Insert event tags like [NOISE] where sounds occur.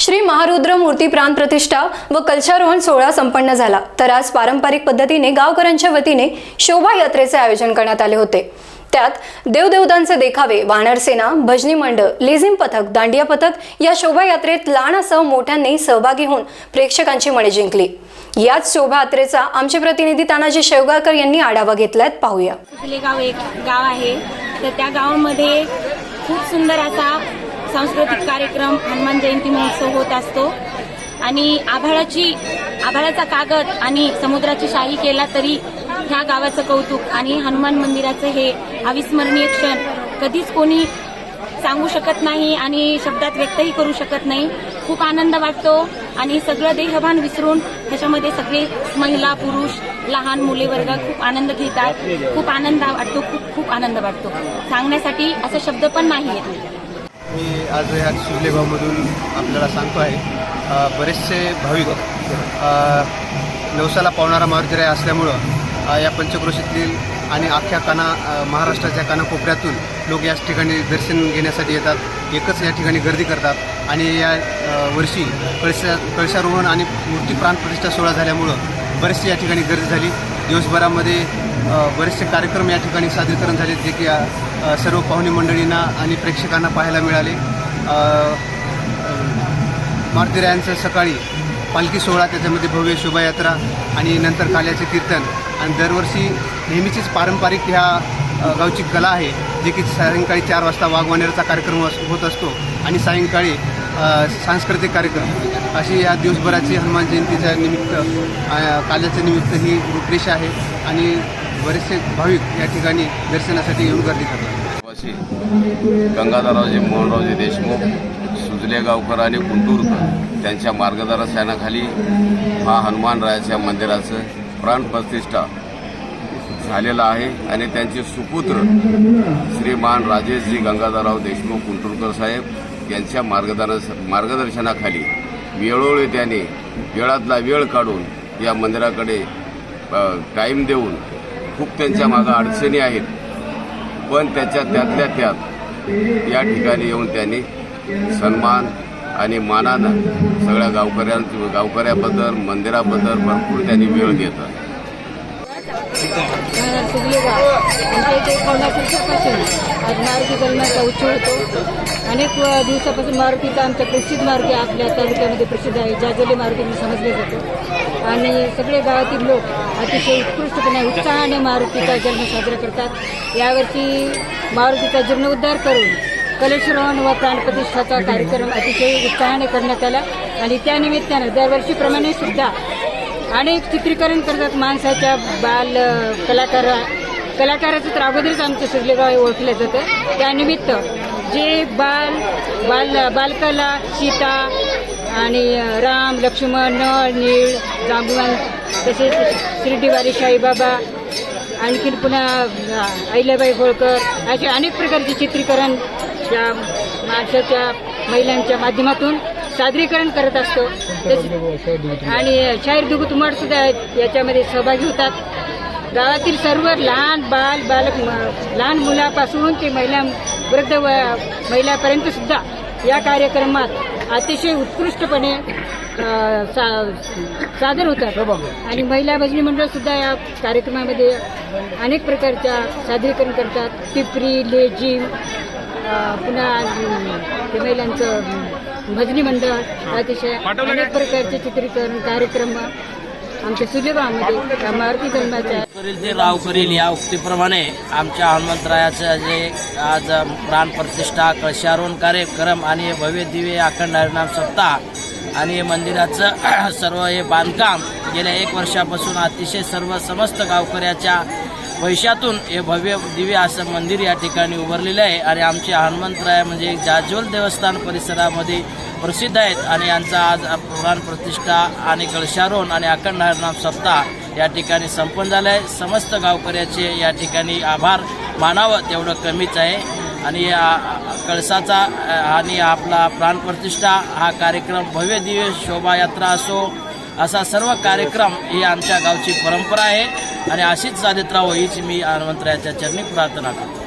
श्री महारुद्र मूर्ती प्राण प्रतिष्ठा व कलशारोहण सोहळा संपन्न झाला. तर आज पारंपरिक पद्धतीने गावकऱ्यांच्या वतीने शोभायात्रेचे आयोजन करण्यात आले होते. त्यात देवदेवतांचे देखावे वानरसेना भजनी मंडळ लेझिम पथक दांडिया पथक या शोभायात्रेत लहानासह मोठ्यांनी सहभागी होऊन प्रेक्षकांची मने जिंकली. याच शोभायात्रेचा आमचे प्रतिनिधी तानाजी शेवगाळकर यांनी आढावा घेतलाय. पाहूया. गाव एक गाव आहे. तर त्या गावामध्ये खूप सुंदर असा सांस्कृतिक कार्यक्रम हनुमान जयंती महोत्सव होत असतो. आणि आभाळाची आभाळाचा कागद आणि समुद्राची शाही केला तरी ह्या गावाचं कौतुक आणि हनुमान मंदिराचं हे अविस्मरणीय क्षण कधीच कोणी सांगू शकत नाही आणि शब्दात व्यक्तही करू शकत नाही. खूप आनंद वाटतो आणि सगळं देहभान विसरून त्याच्यामध्ये सगळे महिला पुरुष लहान मुले वर्ग खूप आनंद घेतात. खूप आनंद वाटतो खूप खूप आनंद वाटतो. सांगण्यासाठी असं शब्द पण नाही आहेत मी आज ह्या शिवलेगावमधून आपल्याला सांगतो आहे बरेचसे भाविक नवसाला पावणारा मारुतीराय असल्यामुळं या पंचक्रोशीतील आणि अख्ख्या काना महाराष्ट्राच्या कानाकोपऱ्यातून लोक याच ठिकाणी दर्शन घेण्यासाठी येतात. एकच या ठिकाणी गर्दी करतात आणि या वर्षी कळशा कळशारोहण आणि मूर्ती प्राण प्रतिष्ठा सोहळा झाल्यामुळं बरेचसे या ठिकाणी गर्दी झाली. दिवसभरामध्ये बरेचसे कार्यक्रम या ठिकाणी सादरीकरण झाले जे की सर्व पाहुणे मंडळींना आणि प्रेक्षकांना पाहायला मिळाले. मारतीरायांचं सकाळी पालखी सोहळा त्याच्यामध्ये भव्य शोभायात्रा आणि नंतर काल्याचे कीर्तन. आणि दरवर्षी नेहमीचीच पारंपरिक ह्या गावची कला आहे जे की सायंकाळी चार वाजता वाघवानेरचा कार्यक्रम अस- होत असतो. आणि सायंकाळी सांस्कृतिक कार्यक्रम. अशी या दिवसभराची हनुमान जयंतीच्या निमित्त काल्याच्या निमित्त ही रूपरेषा आहे आणि बरेचसे भाविक या ठिकाणी दर्शनासाठी येऊन गर्दी करतात. वासी गंगाधररावजी मोहनरावजी देशमुख सुजले गावकर आणि कुंटूरकर त्यांच्या मार्गदर्शनाखाली हा हनुमानरायाच्या मंदिराचं प्राणप्रतिष्ठा झालेला आहे आणि त्यांचे सुपुत्र श्रीमान राजेशजी गंगाधरराव देशमुख कुंटुरकर साहेब यांच्या मार्गदर्श मार्गदर्शनाखाली वेळोवेळी त्याने वेळातला वेळ काढून या मंदिराकडे टाईम देऊन खूप त्यांच्या मागं अडचणी आहेत. पण त्याच्या त्यातल्या त्यात या ठिकाणी येऊन त्यांनी सन्मान आणि मानानं सगळ्या गावकऱ्यां गावकऱ्याबद्दल मंदिराबद्दल भरपूर त्यांनी वेळ घेतात सुगले गाव आमच्या इथे पन्नास वर्षापासून आज मारुती जन्माचा उत्सव होतो अनेक दिवसापासून मारुतीचा आमच्या प्रसिद्ध मारुती आपल्या तालुक्यामध्ये प्रसिद्ध आहे. जाजोली मारुती समजले जातो. आणि सगळे गावातील लोक अतिशय उत्कृष्टपणे उत्साहाने मारुतीचा जन्म साजरा करतात. यावर्षी मारुतीचा जीर्णोद्धार करून कलशरोहण व प्राणप्रतिष्ठाचा कार्यक्रम अतिशय उत्साहाने करण्यात आला. आणि त्यानिमित्तानं दरवर्षीप्रमाणे सुद्धा अनेक चित्रीकरण करतात माणसाच्या बाल कलाकार कलाकाराचं तर अगोदरच आमचं सुरलेगाव ओळखलं जातं. त्यानिमित्त जे बाल बाल बालकला सीता आणि राम लक्ष्मण नळ नीळ जांबुवान तसेच श्रीडिवारी शाईबाबा आणखीन पुन्हा अहिल्याबाई होळकर असे अनेक प्रकारचे चित्रीकरण या माणसाच्या महिलांच्या माध्यमातून सादरीकरण करत असतो. आणि शाहीर दुगुत मठ सुद्धा याच्यामध्ये सहभागी होतात. गावातील सर्व लहान बाल बालक म- लहान मुलापासून ते महिला वृद्ध व- महिलापर्यंत सुद्धा या कार्यक्रमात अतिशय उत्कृष्टपणे सा- सादर होतात. आणि महिला भजनी मंडळ सुद्धा या कार्यक्रमामध्ये अनेक प्रकारच्या सादरीकरण करतात. टिपरी लेझिम पुन्हा महिलांचं भजनी मंडळ अतिशय अनेक प्रकारचे चित्रीकरण कार्यक्रम आमच्या सुजगावामध्ये मारुती जन्माच्या करील ते राव करील या उक्तीप्रमाणे आमच्या हनुमंतरायाचं जे आज प्राणप्रतिष्ठा कळशारोहण कार्यक्रम आणि भव्य दिव्य अखंड हरिनाम सप्ताह आणि मंदिराचं [CLEARS THROAT] सर्व हे बांधकाम गेल्या एक वर्षापासून अतिशय सर्व समस्त गावकऱ्याच्या पैशातून हे भव्य दिव्य असं मंदिर या ठिकाणी उभारलेलं आहे. आणि आमचे हनुमंतराय म्हणजे जाज्वल देवस्थान परिसरामध्ये प्रसिद्ध आहेत. आणि यांचा आज प्राण प्रतिष्ठा आणि कळशारोहण आणि अखंड हरनाम सप्ताह या ठिकाणी संपन्न झाला आहे. समस्त गावकऱ्याचे या ठिकाणी आभार मानावं तेवढं कमीच आहे. आणि या कळसाचा आणि आपला प्राणप्रतिष्ठा हा कार्यक्रम भव्य दिव्य शोभायात्रा असो असा सर्व कार्यक्रम ही आमच्या गावची परंपरा आहे. आणि अशीच साधित राहावं हीच मी हनुमंतरायाच्या चरणी प्रार्थना करतो.